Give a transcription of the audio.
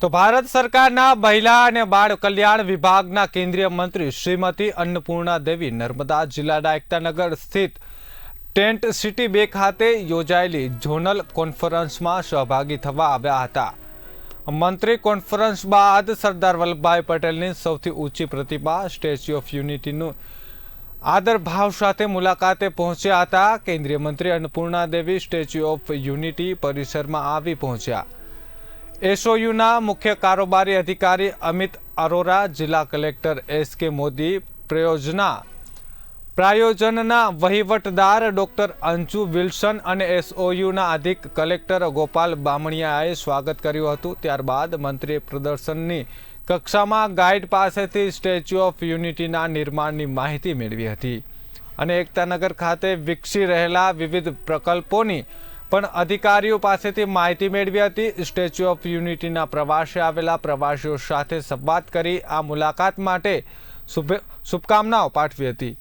તો ભારત સરકારના મહિલા અને બાળ કલ્યાણ વિભાગના કેન્દ્રીય મંત્રી શ્રીમતી અન્નપૂર્ણા દેવી નર્મદા જિલ્લાના એકતાનગર સ્થિત ટેન્ટ સિટી બે ખાતે યોજાયેલી ઝોનલ કોન્ફરન્સમાં સહભાગી થવા આવ્યા હતા. મંત્રી કોન્ફરન્સ બાદ સરદાર વલ્લભભાઈ પટેલની સૌથી ઊંચી પ્રતિમા સ્ટેચ્યુ ઓફ યુનિટીનું આદરભાવ સાથે મુલાકાતે પહોંચ્યા હતા. કેન્દ્રીય મંત્રી Annapurna Devi statue of unity પરિસરમાં આવી પહોંચ્યા. એસઓયુના મુખ્ય કારોબારી અધિકારી અમિત અરોરા, જિલ્લા કલેક્ટર એસ કે મોદી, પ્રયોજના પ્રાયોજનના વહીવટદાર ડોક્ટર અંજુ વિલ્સન અને એસઓયુના અધિક કલેક્ટર ગોપાલ બામણિયાએ સ્વાગત કર્યું હતું. ત્યારબાદ મંત્રીએ પ્રદર્શનની કક્ષામાં ગાઈડ પાસેથી સ્ટેચ્યુ ઓફ યુનિટીના નિર્માણની માહિતી મેળવી હતી. અને એકતાનગર ખાતે વિકસી રહેલા વિવિધ પ્રકલ્પોની પણ અધિકારીઓ પાસેથી માહિતી મેળવી હતી. સ્ટેચ્યુ ઓફ યુનિટીના પ્રવાસે આવેલા પ્રવાસીઓ સાથે સંવાદ કરી આ મુલાકાત માટે શુભે, શુભકામનાઓ પાઠવી હતી.